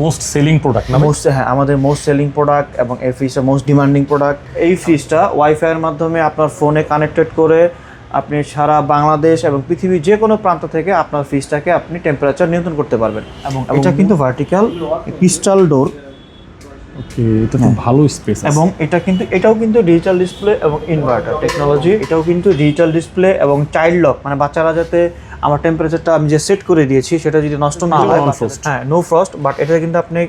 Most selling product না most হ্যাঁ আমাদের মোস্ট সেলিং প্রোডাক্ট এবং এই ফ্রিজটা মোস্ট ডিমান্ডিং প্রোডাক্ট এই ফ্রিজটা ওয়াইফাইয়ের মাধ্যমে আপনার ফোনে কানেক্টেড করে আপনি সারা বাংলাদেশ এবং পৃথিবীর যে কোনো প্রান্ত থেকে আপনার ফ্রিজটাকে আপনি টেম্পারেচার নিয়ন্ত্রণ করতে পারবেন। এবং এটা কিন্তু ভার্টিক্যাল ক্রিস্টাল ডোর ওকে এটা তো ভালো স্পেস এবং এটা কিন্তু এটাও কিন্তু ডিজিটাল ডিসপ্লে এবং ইনভার্টার টেকনোলজি এটাও কিন্তু ডিজিটাল ডিসপ্লে এবং চাইল্ড লক মানে বাচ্চারা যাতে আমার টেম্পারেচারটা আমি যে সেট করে দিয়েছি সেটা যদি নষ্ট না হয় হ্যাঁ নো ফ্রস্ট বাট এটা কিন্তু আপনি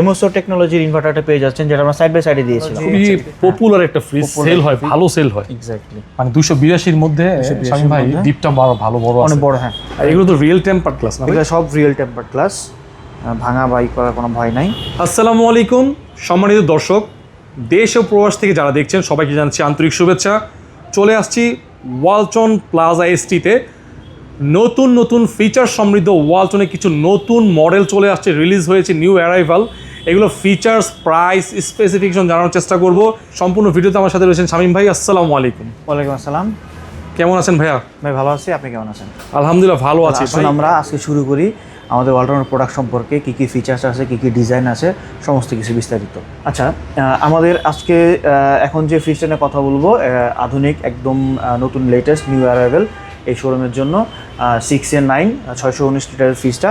এমোসো টেকনোলজির ইনভার্টারটা পেয়ে যাচ্ছেন যেটা আমরা সাইড বাই সাইডে দিয়েছিলাম। খুবই পপুলার একটা ফ্রিজ সেল হয় ভালো সেল হয়। এক্স্যাক্টলি মানে দুশো বিরাশির মধ্যে 282 ভাই। ডিপটা বড় ভালো বড় আছে। অনেক বড় হ্যাঁ। আর এগুলো তো রিয়েল টেম্পার ক্লাস না? এগুলো সব রিয়েল টেম্পার ক্লাস ভাঙা বাই করার কোনো ভয় নাই। আসসালামু আলাইকুম সম্মানিত দর্শক দেশ ও প্রবাস থেকে যারা দেখছেন সবাইকে জানাচ্ছি আন্তরিক শুভেচ্ছা। চলে আসছি ওয়ালচন প্লাজা এসটিতে নতুন নতুন ফিচার সমৃদ্ধ ওয়ালটনে কিছু নতুন মডেল চলে আসছে রিলিজ হয়েছে নিউ অ্যারাইভাল এগুলো ফিচার্স প্রাইস স্পেসিফিকেশন জানানোর চেষ্টা করব। সম্পূর্ণ ভিডিওতে আমার সাথে রয়েছেন শামীম ভাই আসসালামু আলাইকুম। ওয়ালাইকুম আসসালাম। কেমন আছেন ভাইয়া? ভাই ভালো আছি আপনি কেমন আছেন? আলহামদুলিল্লাহ ভালো আছি আমরা আজকে শুরু করি আমাদের ওয়ালটনের প্রোডাক্ট সম্পর্কে কী কী ফিচার্স আছে কী কী ডিজাইন আছে সমস্ত কিছু বিস্তারিত। আচ্ছা আমাদের আজকে এখন যে ফ্রিজটা নিয়ে কথা বলব আধুনিক একদম নতুন লেটেস্ট নিউ অ্যারাইভেল এই শোরুমের জন্য সিক্স এ নাইন ছয়শো উনিশ লিটারের ফ্রিজটা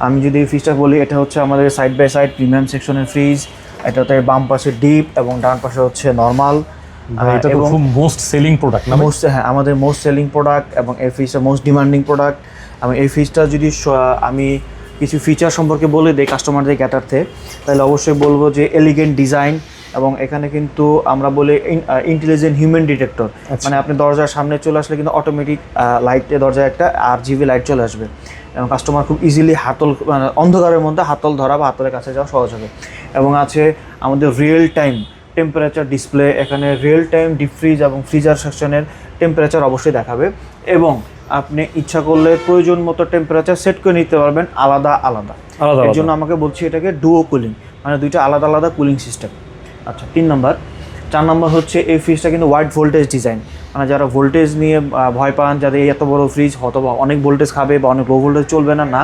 আমি যদি এই ফ্রিজটা বলি এটা হচ্ছে আমাদের সাইড বাই সাইড প্রিমিয়াম সেকশনের ফ্রিজ এটাতে বাম পাশে ডিপ এবং ডান পাশে হচ্ছে নর্মাল ভাই, এটা তো খুব মোস্ট সেলিং প্রোডাক্ট না মোস্ট হ্যাঁ আমাদের মোস্ট সেলিং প্রোডাক্ট এবং এই ফ্রিজটা মোস্ট ডিমান্ডিং প্রোডাক্ট এবং এই ফ্রিজটা যদি আমি কিছু ফিচার সম্পর্কে বলে দিই কাস্টমারদের জ্ঞাতার্থে তাহলে অবশ্যই বলব যে এলিগেন্ট ডিজাইন এবং এখানে কিন্তু আমরা বলি ইন্টেলিজেন্ট হিউম্যান ডিটেক্টর মানে আপনি দরজার সামনে চলে আসলে কিন্তু অটোমেটিক লাইটে দরজায় একটা আর জিবি লাইট চলে আসবে। এবং কাস্টমার খুব ইজিলি হাতল মানে অন্ধকারের মধ্যে হাতল ধরা বা হাতলের কাছে যাওয়া সহজ হবে। এবং আছে আমাদের রিয়েল টাইম টেম্পারেচার ডিসপ্লে এখানে রিয়েল টাইম ডিপ ফ্রিজ এবং ফ্রিজার সেকশনের টেম্পারেচার অবশ্যই দেখাবে। এবং আপনি ইচ্ছা করলে প্রয়োজন মতো টেম্পারেচার সেট করে নিতে পারবেন আলাদা আলাদা। আলাদা এর জন্য আমাকে বলছি এটাকে ডুও কুলিং মানে দুইটা আলাদা আলাদা কুলিং সিস্টেম আচ্ছা তিন নম্বর। চার নম্বর হচ্ছে এই ফ্রিজটা কিন্তু ওয়াইড ভোল্টেজ ডিজাইন মানে যারা ভোল্টেজ নিয়ে ভয় পান যাদের এই এত বড় ফ্রিজ অথবা অনেক ভোল্টেজ খাবে বা অনেক লো ভোল্টেজ চলবে না না।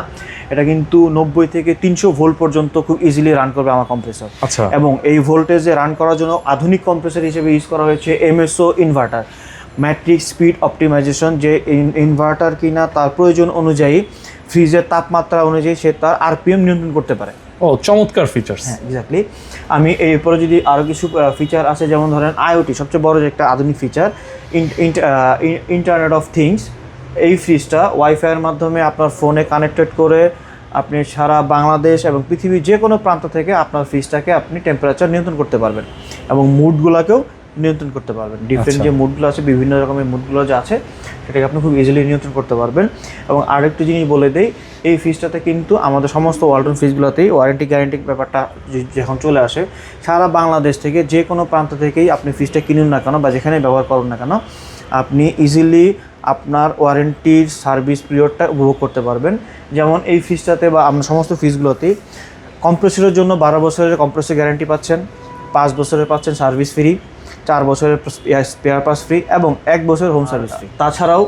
এটা কিন্তু নব্বই থেকে তিনশো ভোল্ট পর্যন্ত খুব ইজিলি রান করবে আমার কম্প্রেসর আচ্ছা। এবং এই ভোল্টেজে রান করার জন্য আধুনিক কম্প্রেসর হিসেবে ইউজ করা হয়েছে MSO inverter metric speed optimization যে ইনভার্টার কিনা তার প্রয়োজন অনুযায়ী ফ্রিজের তাপমাত্রা অনুযায়ী সে তার আরপিএম নিয়ন্ত্রণ করতে পারে। ও, চমৎকার ফিচার্স হ্যাঁ এক্স্যাক্টলি আমি এরপরে যদি আরও কিছু ফিচার আছে, যেমন ধরেন আইওটি সবচেয়ে বড় যে একটা আধুনিক ফিচার ইন্টারনেট অফ থিংস এই ফ্রিজটা ওয়াইফাইয়ের মাধ্যমে আপনার ফোনে কানেক্টেড করে আপনি সারা বাংলাদেশ এবং পৃথিবীর যে কোনো প্রান্ত থেকে আপনার ফ্রিজটাকে আপনি টেম্পারেচার নিয়ন্ত্রণ করতে পারবেন এবং মুডগুলোকেও নিয়ন্ত্রণ করতে পারবেন। ডিফারেন্ট আচ্ছা। যে মুডগুলো আছে বিভিন্ন রকমের মুডগুলো যে আছে সেটাকে আপনি খুব ইজিলি নিয়ন্ত্রণ করতে পারবেন। এবং আরেকটু জিনিস বলে দেই এই ফ্রিজটাতে কিন্তু আমাদের সমস্ত ওয়ালটন ফ্রিজগুলোতেই ওয়ারেন্টি গ্যারেন্টি ব্যাপারটা যে- যখন চলে আসে সারা বাংলাদেশ থেকে যে কোনো প্রান্ত থেকেই আপনি ফ্রিজটা কিনুন না কেন বা যেখানে ব্যবহার করুন না কেন আপনি ইজিলি আপনার ওয়ারেন্টির সার্ভিস পিরিয়ডটা উপভোগ করতে পারবেন। যেমন এই ফ্রিজটাতে বা আমরা সমস্ত ফ্রিজগুলোতেই কম্প্রেসরের জন্য বারো বছরের কম্প্রেসর গ্যারান্টি পাচ্ছেন পাঁচ বছরের পাচ্ছেন সার্ভিস ফ্রি চার বছরের স্পেয়ার পাস ফ্রি এবং এক বছর হোম সার্ভিস ফ্রি তাছাড়াও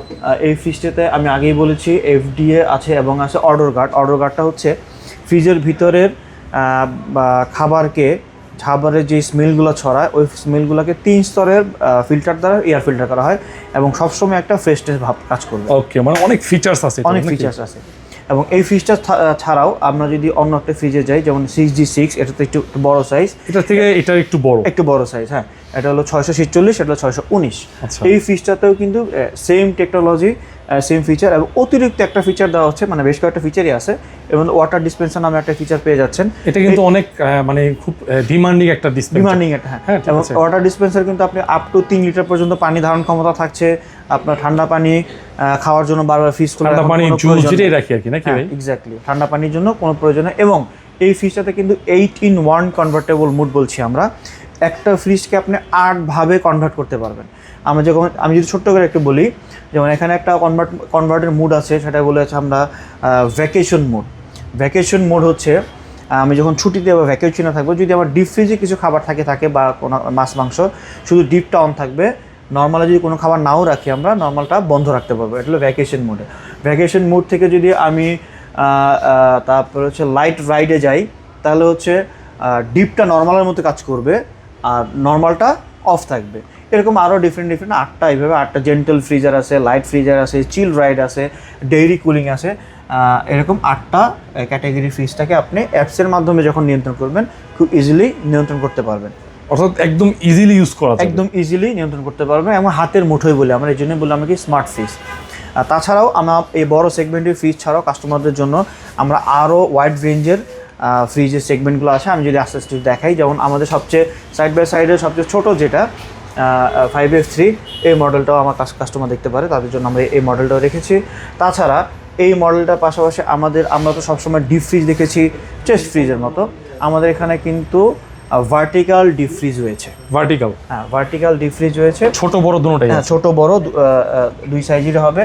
এই ফ্রিজটাতে আমি আগেই বলেছি এফডিএ আছে এবং আছে অর্ডার গার্ড অর্ডার গার্ডটা হচ্ছে ফ্রিজের ভিতরের খাবারকে খাবারের যে স্মেলগুলো ছড়ায় ওই স্মেলগুলোকে তিন স্তরের ফিল্টার দ্বারা এয়ার ফিল্টার করা হয় এবং সবসময় একটা ফ্রেশনেস ভাব কাজ করবে। ওকে মানে অনেক ফিচার্স আছে অনেক ফিচার্স আছে। এবং এই ফ্রিজটা ছাড়াও আমরা যদি অন্য একটা ফ্রিজে যাই যেমন সিক্স জি সিক্স এটা তো একটু একটু বড় সাইজ এটা থেকে এটা একটু বড়। একটু বড় সাইজ হ্যাঁ। এটা হলো ছয়শো ছিচল্লিশ এটা হলো ছয়শো উনিশ। আচ্ছা। এই ফ্রিজটাতেও কিন্তু সেম টেকনোলজি সেম ফিচার এবং অতিরিক্ত একটা ফিচার দেওয়া হচ্ছে মানে বেশ কয়েকটা ফিচারই আছে। এবং ওয়াটার ডিসপেন্সার নামে একটা ফিচার পেয়ে যাচ্ছেন। এটা কিন্তু অনেক মানে খুব ডিমান্ডিং একটা ডিমান্ডিং একটা হ্যাঁ। হ্যাঁ, এবং ওয়াটার ডিসপেন্সার কিন্তু আপনি আপ টু তিন লিটার পর্যন্ত পানি ধারণ ক্ষমতা থাকছে। আপনার ঠান্ডা পানি খাওয়ার জন্য বারবার ফ্রিজ করে ঠান্ডা পানি কোনো জুস যেটাই রাখি আর কি নাকি এক্স্যাক্টলি ঠান্ডা পানির জন্য কোনো প্রয়োজন নেই। এবং এই ফ্রিজটাতে কিন্তু eight in one convertible mode বলছি আমরা। একটা ফ্রিজকে আপনি আটভাবে কনভার্ট করতে পারবেন। আমরা যখন, আমি যদি ছোট্ট করে একটু বলি, যেমন এখানে একটা কনভার্ট কনভার্টের মুড আছে, সেটা বলে আছে আমরা ভ্যাকেশন মুড ভ্যাকেশন মোড হচ্ছে আমি যখন ছুটিতে বা ভ্যাকেশনে থাকব, যদি আমার ডিপ ফ্রিজে কিছু খাবার থাকে থাকে বা কোনো মাছ, মাংস, শুধু ডিপটা অন থাকবে নর্মালে যদি কোনো খাবার নাও রাখি আমরা নর্মালটা বন্ধ রাখতে পারব। এটা হলো ভ্যাকেশন মোডে ভ্যাকেশন মোড থেকে যদি আমি তারপরে হচ্ছে লাইট রাইডে যাই, তাহলে হচ্ছে ডিপটা নর্মালের মতো কাজ করবে আর নর্মালটা অফ থাকবে। এরকম আরও ডিফারেন্ট ডিফারেন্ট আটটা এইভাবে আটটা জেন্টেল ফ্রিজার আছে লাইট ফ্রিজার আছে চিল রাইড আছে ডেইরি কুলিং আছে এরকম আটটা ক্যাটাগরি ফ্রিজটাকে আপনি অ্যাপসের মাধ্যমে যখন নিয়ন্ত্রণ করবেন খুব ইজিলি নিয়ন্ত্রণ করতে পারবেন। অর্থাৎ একদম ইজিলি ইউজ করা একদম ইজিলি নিয়ন্ত্রণ করতে পারবেন এবং হাতের মুঠোয় বলে আমরা এই জন্য বললাম কি স্মার্ট ফ্রিজ তাছাড়াও আমার এই বড় সেগমেন্টের ফ্রিজ ছাড়াও কাস্টমারদের জন্য আমরা আরও ওয়াইড রেঞ্জের ফ্রিজের সেগমেন্টগুলো আছে আমি যদি আস্তে আস্তে দেখাই যেমন আমাদের সবচেয়ে সাইড বাই সাইডের সবচেয়ে ছোট যেটা ফাইভ এফ থ্রি এই মডেলটাও আমার কাস্টমার দেখতে পারে তাদের জন্য আমরা এই মডেলটাও রেখেছি। তাছাড়া এই মডেলটার পাশাপাশি আমাদের আমরা তো সবসময় ডিপ ফ্রিজ দেখেছি চেস্ট ফ্রিজের মতো। আমাদের এখানে কিন্তু ভার্টিক্যাল ডিপ ফ্রিজ রয়েছে। ভার্টিক্যাল হ্যাঁ ভার্টিক্যাল ডিপ ফ্রিজ রয়েছে। ছোট বড় দুটোটাই হ্যাঁ ছোট বড় দুই সাইজের হবে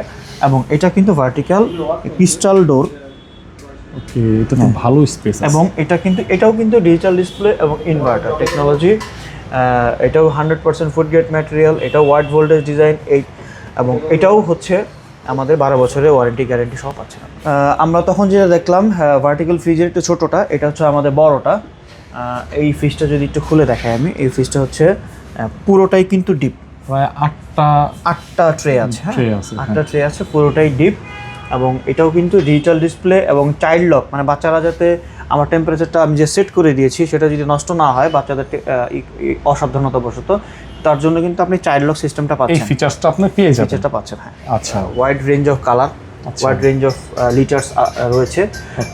এবং এটা কিন্তু ভার্টিক্যাল ক্রিস্টাল ডোর ওকে এটা তো ভালো স্পেস এবং এটা কিন্তু এটাও কিন্তু ডিজিটাল ডিসপ্লে এবং ইনভার্টার টেকনোলজি এটাও hundred percent food grade material এটাও ওয়াইড ভোল্টেজ ডিজাইন এই এবং এটাও হচ্ছে আমাদের বারো বছরের ওয়ারেন্টি গ্যারেন্টি সব আছে আমরা তখন যেটা দেখলাম ভার্টিক্যাল ফ্রিজের একটু ছোটোটা এটা হচ্ছে আমাদের বড়টা। এই ফ্রিজটা যদি একটু খুলে দেখাই আমি এই ফ্রিজটা হচ্ছে পুরোটাই কিন্তু ডিপ প্রায় আটটা আটটা ট্রে আছে হ্যাঁ? আছে, আটটা ট্রে আছে পুরোটাই ডিপ এবং এটাও কিন্তু ডিজিটাল ডিসপ্লে এবং চাইল্ড লক মানে বাচ্চারা যাতে আমার টেম্পারেচারটা আমি যে সেট করে দিয়েছি সেটা যদি নষ্ট না হয় বাচ্চাদের অসাবধানতাবশত তার জন্য কিন্তু আপনি চাইল্ড লক সিস্টেমটা পাচ্ছেন। এই ফিচার্সটা আপনি পেয়ে যাবেন। ফিচারটা পাচ্ছেন হ্যাঁ। আচ্ছা। Wide range of colour. Wide range of litres রয়েছে।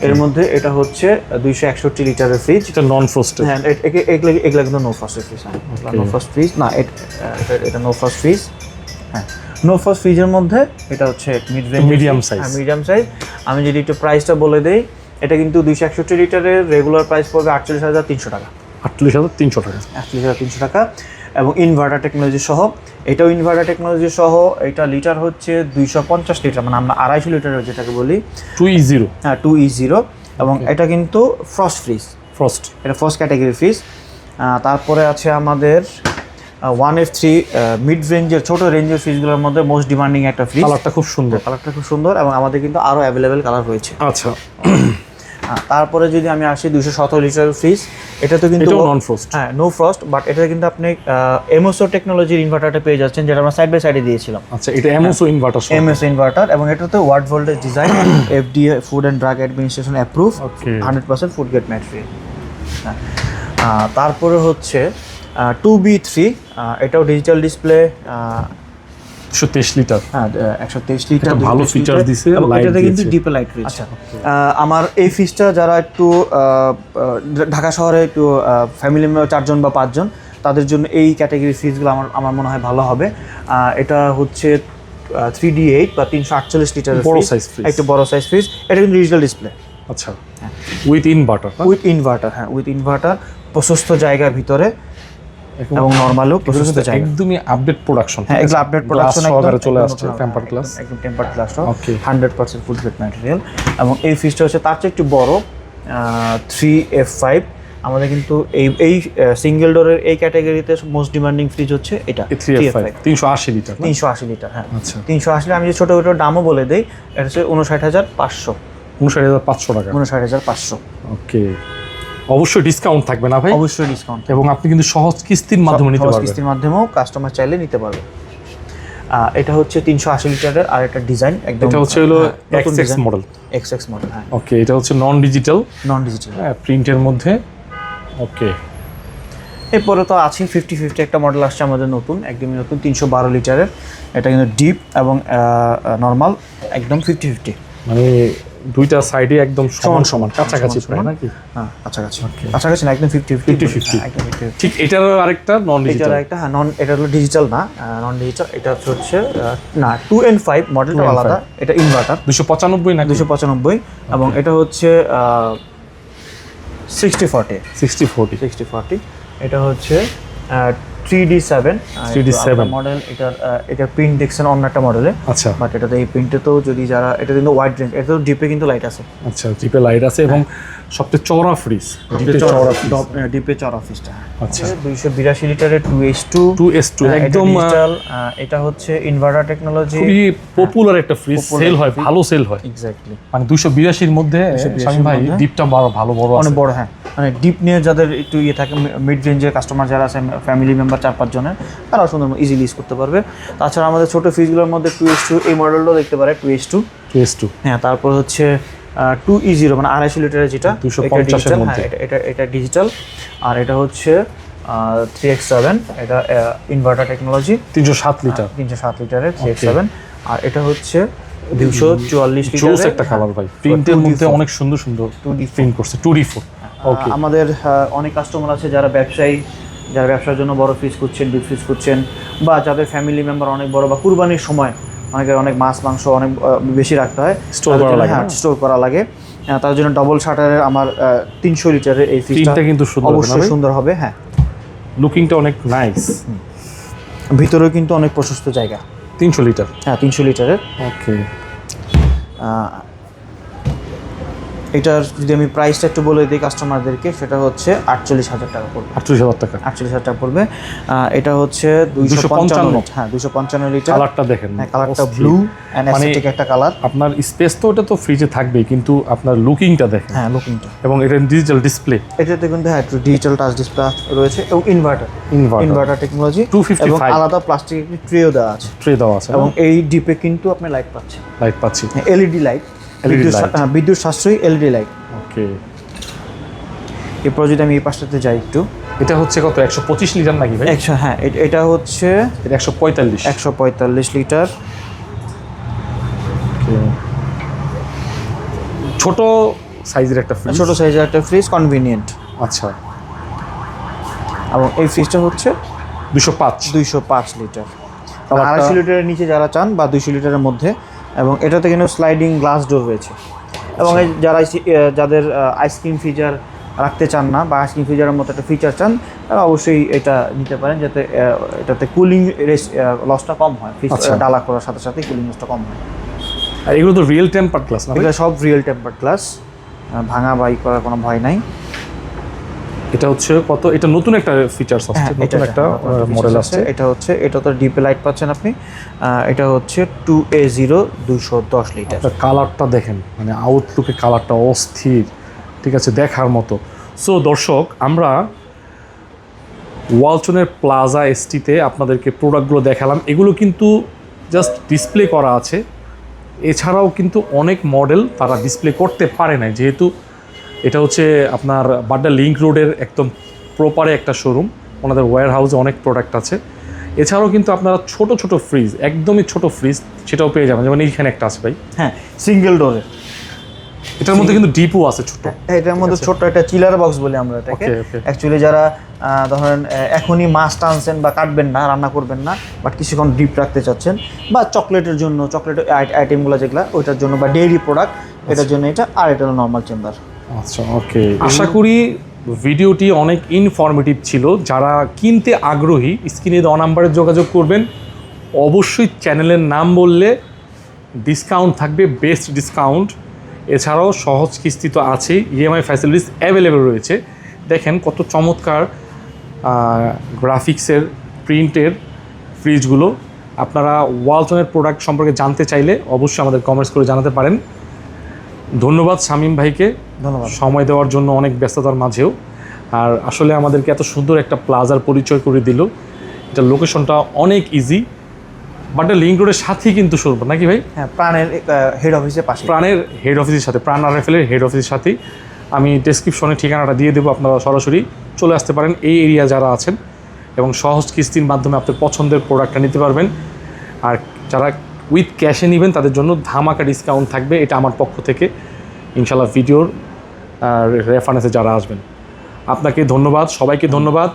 এর মধ্যে এটা হচ্ছে দুইশো একষট্টি লিটারের ফ্রিজ এটা নন ফ্রস্টেড হ্যাঁ একে- এগুলো এগুলো কিন্তু নো ফার্স্ট ফ্রিজ হ্যাঁ নো ফার্স্ট ফ্রিজ না এট- এটা- এটা নো ফার্স্ট ফ্রিজ হ্যাঁ। নো ফার্স্ট ফ্রিজের মধ্যে এটা হচ্ছে mid range medium size medium size আমি যদি একটু প্রাইসটা বলে দেই এটা কিন্তু দুইশো একষট্টি লিটারের রেগুলার প্রাইস পড়বে আটচল্লিশ হাজার তিনশো টাকা। আটচল্লিশ হাজার তিনশো টাকা। আটচল্লিশ হাজার তিনশো টাকা। এবং ইনভার্টার টেকনোলজি সহ এটাও ইনভার্টার টেকনোলজি সহ এটা লিটার হচ্ছে দুইশো পঞ্চাশ লিটার মানে আমরা আড়াইশো লিটারের যেটাকে বলি। টু ই জিরো হ্যাঁ টু ই জিরো এবং এটা কিন্তু ফ্রস্ট ফ্রিজ ফ্রস্ট এটা ফার্স্ট ক্যাটাগরি ফ্রিজ তারপরে আছে আমাদের ওয়ান এফ থ্রি মিড রেঞ্জের ছোট রেঞ্জের ফ্রিজগুলোর মধ্যে মোস্ট ডিমান্ডিং একটা ফ্রিজ কালারটা খুব সুন্দর। কালারটা খুব সুন্দর এবং আমাদের কিন্তু আরও অ্যাভেলেবেল কালার রয়েছে। আচ্ছা। তারপরে যদি আমি আসি দুশো সতেরো লিটার ফ্রিজ এটা তো কিন্তু নন ফ্রস্ট হ্যাঁ নো ফ্রস্ট বাট এটা কিন্তু আপনি এমওসো টেকনোলজির ইনভার্টারটা পেয়ে যাচ্ছেন যেটা আমরা সাইড বাই সাইডে দিয়েছিলাম। আচ্ছা এটা এমএসও ইনভার্টার সহ। এমএস ইনভার্টার এবং এটাতে wide voltage design FDA food and drug administration approve hundred percent food grade material তারপরে হচ্ছে টু বি থ্রি এটাও ডিজিটাল ডিসপ্লে একশো তেইশ লিটার হ্যাঁ একশো তেইশ লিটার ভালো features দিছে, এটাতে কিন্তু ডিপে লাইট রয়েছে। আচ্ছা আমার এই ফিসটা যারা একটু ঢাকা শহরে একটু ফ্যামিলি চারজন বা পাঁচজন তাদের জন্য এই ক্যাটাগরি ফ্রিজগুলো আমার আমার মনে হয় ভালো হবে। এটা হচ্ছে থ্রি ডি এইট বা তিনশো আটচল্লিশ লিটার বড় size fridge। একটু বড় সাইজ ফ্রিজ এটা কিন্তু ডিজিটাল ডিসপ্লে আচ্ছা উইথ ইনভার্টার উইথ ইনভার্টার হ্যাঁ উইথ ইনভার্টার প্রশস্ত জায়গার ভিতরে। এবং নর্মালও প্রশস্ত জায়গা। একদমই আপডেট প্রোডাকশন হ্যাঁ এগুলো আপডেট প্রোডাকশন সহকারে চলে আসছে টেম্পার গ্লাস একদম temper glass. Hundred percent full grade material এবং এই ফ্রিজটা হচ্ছে তার চেয়ে একটু বড় থ্রি এফ ফাইভ আমাদের কিন্তু এই এই সিঙ্গেল ডোরের এই ক্যাটাগরিতে মোস্ট ডিমান্ডিং ফ্রিজ হচ্ছে এটা তিনশো আশি লিটার তিনশো আশি লিটার হ্যাঁ। আচ্ছা। তিনশো আশি আমি যে ছোটো ছোটো দামও বলে দিই এটা হচ্ছে উনষাট হাজার পাঁচশো। উনষাট হাজার পাঁচশো টাকা। উনষাট হাজার পাঁচশো। ওকে অবশ্যই ডিসকাউন্ট থাকবে না ভাই। অবশ্যই ডিসকাউন্ট এবং আপনি কিন্তু সহজ কিস্তির মাধ্যমে নিতে পারবেন। কিস্তির মাধ্যমেও কাস্টমার চাইলে নিতে পারবে। এটা হচ্ছে তিনশো আশি লিটারের আর একটা ডিজাইন একদম এটা হচ্ছে হলো হ্যাঁ, X X model X X model হ্যাঁ। ওকে এটা হচ্ছে নন ডিজিটাল নন ডিজিটাল হ্যাঁ প্রিন্টের মধ্যে। ওকে এরপরে তো আছে ফিফটি ফিফটি একটা মডেল আসছে আমাদের নতুন একদমই নতুন তিনশো বারো লিটারের। এটা কিন্তু ডিপ এবং নর্মাল একদম ফিফটি ফিফটি মানে দুইটা সাইডে একদম সমান সমান কাছাকাছি সমান। নাকি? হ্যাঁ কাছাকাছি কাছাকাছি না একদম ফিফটি ফিফটি 50-50 ফিফটি ঠিক এটার আরেকটা নন ডিজিটাল একটা হ্যাঁ নন এটা হলো ডিজিটাল না নন ডিজিটাল এটা হচ্ছে না টু এন্ড ফাইভ মডেলটা আলাদা এটা ইনভার্টার দুশো পঁচানব্বই না দুশো পঁচানব্বই। এবং এটা হচ্ছে sixty forty sixty forty sixty forty এটা হচ্ছে three D seven 3D7 model এটার এটার প্রিন্ট দেখছেন অন্য একটা মডেলে আচ্ছা। বাট এটাতে এই প্রিন্টে তো যদি যারা এটা কিন্তু ওয়াইড রেঞ্জ এটা তো ডিপে কিন্তু লাইট আছে। আচ্ছা জিপে লাইট আছে এবং সবচেয়ে চওড়া ফ্রিজ জিপে চওড়া ডিপে চড় অফিসটা আচ্ছা। দুইশো বিরাশি লিটারের two H two two S two একদম ডিজিটাল এটা হচ্ছে ইনভার্টার টেকনোলজি খুবই পপুলার একটা ফ্রিজ সেল হয় ভালো সেল হয়। এক্স্যাক্টলি মানে দুশো বিরাশির মধ্যে 282 ভাই ডিপটা বড় ভালো বড় অনেক বড় হ্যাঁ। মানে ডিপ নিয়ে যাদের একটু ইয়ে থাকে মিড রেঞ্জের কাস্টমার যারা আছে ফ্যামিলি মেম্বার চার পাঁচ জনের তারা সুন্দর ইজিলি ইউজ করতে পারবে। তাছাড়া আমাদের ছোট ফ্রিজগুলোর মধ্যে টু এস টু এই মডেলটাও দেখতে পারে two S two two S two হ্যাঁ তারপর হচ্ছে টু ই জিরো মানে আড়াইশো লিটারের যেটা 250 এটা মধ্যে। হ্যাঁ, এটা এটা এটা ডিজিটাল আর এটা হচ্ছে থ্রি এক্স সেভেন এটা ইনভার্টার টেকনোলজি তিনশো সাত লিটার। তিনশো সাত লিটারের থ্রি এক্স সেভেন আর এটা হচ্ছে দুশো চুয়াল্লিশ জোস একটা খাবার ভাই। প্রিন্টের মধ্যে অনেক সুন্দর সুন্দর টু ডি প্রিন্ট করছে টু ডি ফোর আমাদের অনেক কাস্টমার আছে যারা ব্যবসায়ী যারা ব্যবসার জন্য বড় ফ্রিজ করছেন ডিপ ফ্রিজ করছেন বা যাদের ফ্যামিলি মেম্বার অনেক বড় বা কুরবানির সময় অনেকের অনেক মাছ মাংস অনেক বেশি রাখতে হয় স্টোর করা লাগে? স্টোর করা লাগে। তার জন্য ডবল শাটারের আমার তিনশো লিটারের এই ফ্রিজটা কিন্তু সুন্দর অবশ্যই সুন্দর হবে হ্যাঁ। লুকিংটা অনেক নাইস ভিতরেও কিন্তু অনেক প্রশস্ত জায়গা। তিনশো লিটার? হ্যাঁ তিনশো লিটারের। ওকে এটার যদি আমি প্রাইসটা একটু বলে দিই কাস্টমারদেরকে সেটা হচ্ছে আটচল্লিশ হাজার টাকা পড়বে। আটচল্লিশ হাজার টাকা। আটচল্লিশ হাজার টাকা পড়বে। এটা হচ্ছে দুইশো পঞ্চান্ন। হ্যাঁ দুইশো পঞ্চান্ন লিটার কালারটা দেখেন। হ্যাঁ কালারটা ব্লু মানে একটা কালার আপনার স্পেস তো ওটা তো ফ্রিজে থাকবেই কিন্তু আপনার লুকিংটা দেখেন। হ্যাঁ লুকিংটা এবং এটা ডিজিটাল ডিসপ্লে এটাতে কিন্তু হ্যাঁ ডিজিটাল টাচ ডিসপ্লে রয়েছে এবং ইনভার্টার ইনভার্টার টেকনোলজি 255 এবং আলাদা প্লাস্টিক একটি ট্রেও দেওয়া আছে। ট্রে দেওয়া আছে। এবং এই ডিপে কিন্তু আপনি লাইট পাচ্ছেন। লাইট পাচ্ছি। এলইডি লাইট LED বিদ্যুৎ সাশ্রয়ী এলইডি লাইট ওকে এরপর যদি আমি এই পাশটাতে যাই একটু। এটা হচ্ছে কত? একশো পঁচিশ লিটার নাকি ভাই? একশো হ্যাঁ এটা হচ্ছে এটা একশো পঁয়তাল্লিশ। একশো পঁয়তাল্লিশ লিটার। ছোট সাইজের একটা ফ্রিজ ছোট সাইজের একটা ফ্রিজ কনভিনিয়েন্ট আচ্ছা। এবং এই ফ্রিজটা হচ্ছে দুশো পাঁচ। দুইশো পাঁচ লিটার। আড়াইশো লিটারের নিচে যারা চান বা দুইশো লিটারের মধ্যে এবং এটাতে কিন্তু স্লাইডিং গ্লাস ডোর রয়েছে। এবং এই যারা যাদের আইসক্রিম ফিচার রাখতে চান না বা আইসক্রিম ফিচারের মতো একটা ফিচার চান তারা অবশ্যই এটা নিতে পারেন যাতে এটাতে কুলিং লসটা কম হয়। আচ্ছা। ডালা করার সাথে সাথে কুলিং লসটা কম হয়। আর এগুলো তো রিয়েল টেম্পার ক্লাস না এগুলো সব রিয়েল টেম্পার গ্লাস ভাঙা বাই করার কোনো ভয় নাই। এটা হচ্ছে কত এটা নতুন একটা ফিচার্স আসছে হ্যাঁ, নতুন এটা একটা মডেল আসছে। এটা হচ্ছে এটা তো ডিপে লাইট পাচ্ছেন আপনি। এটা হচ্ছে টু এ জিরো দুশো দশ লিটার এটা কালারটা দেখেন মানে আউটলুকে কালারটা অস্থির ঠিক আছে দেখার মতো। সো দর্শক আমরা ওয়ালটনের প্লাজা এসটিতে আপনাদেরকে প্রোডাক্টগুলো দেখালাম। এগুলো কিন্তু জাস্ট ডিসপ্লে করা আছে। এছাড়াও কিন্তু অনেক মডেল তারা ডিসপ্লে করতে পারে না যেহেতু এটা হচ্ছে আপনার বাড্ডা লিঙ্ক রোডের একদম প্রপারে একটা শোরুম ওনাদের ওয়্যার হাউসে অনেক প্রোডাক্ট আছে। এছাড়াও কিন্তু আপনারা ছোট ছোট ফ্রিজ একদমই ছোট ফ্রিজ সেটাও পেয়ে যাবেন। যেমন এইখানে একটা আছে ভাই। হ্যাঁ সিঙ্গেল ডোরের এটার মধ্যে কিন্তু ডিপও আছে ছোট। এটার মধ্যে ছোট্ট একটা চিলার বক্স বলি আমরা এটাকে. অ্যাকচুয়ালি যারা ধরেন এখনই মাছ টানছেন বা কাটবেন না রান্না করবেন না বাট কিছুক্ষণ ডিপ রাখতে চাচ্ছেন বা চকলেটের জন্য চকলেট আইটেমগুলো যেগুলো ওইটার জন্য বা ডেইরি প্রোডাক্ট এটার জন্য এটা আর এটা নর্মাল চেম্বার আচ্ছা ওকে আশা করি ভিডিওটি অনেক ইনফরমেটিভ ছিল। যারা কিনতে আগ্রহী, স্ক্রিনে দেওয়া নাম্বারে যোগাযোগ করবেন। অবশ্যই চ্যানেলের নাম বললে ডিসকাউন্ট থাকবে বেস্ট ডিসকাউন্ট এছাড়াও সহজ কিস্তি তো আছেই ইএমআই ফ্যাসিলিটিস অ্যাভেলেবেল রয়েছে। দেখেন কত চমৎকার গ্রাফিক্সের প্রিন্টের ফ্রিজগুলো আপনারা ওয়ালটনের প্রোডাক্ট সম্পর্কে জানতে চাইলে অবশ্যই আমাদের কমেন্টস করে জানাতে পারেন। ধন্যবাদ শামীম ভাইকে। ধন্যবাদ। সময় দেওয়ার জন্য অনেক ব্যস্ততার মাঝেও। আর আসলে আমাদেরকে এত সুন্দর একটা প্লাজার পরিচয় করে দিল। এটা লোকেশনটা অনেক ইজি বাট লিঙ্ক রোডের সাথেই কিন্তু শুনব নাকি ভাই? হ্যাঁ প্রাণের হেড অফিসের পাশে প্রাণের হেড অফিসের সাথে প্রাণ আর আরএফএলের হেড অফিসের সাথেই। আমি ডেসক্রিপশনে ঠিকানাটা দিয়ে দেবো আপনারা সরাসরি চলে আসতে পারেন এই এরিয়া যারা আছেন। এবং সহজ কিস্তির মাধ্যমে আপনার পছন্দের প্রোডাক্টটা নিতে পারবেন। আর যারা উইথ ক্যাশে নেবেন, তাদের জন্য ধামাকা ডিসকাউন্ট থাকবে, এটা আমার পক্ষ থেকে। ইনশাল্লাহ ভিডিওর রেফারেন্সে যারা আসবেন। আপনাকে ধন্যবাদ, সবাইকে ধন্যবাদ।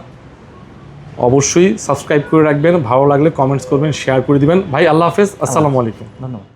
অবশ্যই সাবস্ক্রাইব করে রাখবেন, ভালো লাগলে কমেন্টস করবেন শেয়ার করে দিবেন। ভাই, আল্লাহ হাফেজ, আসসালামু আলাইকুম। ধন্যবাদ।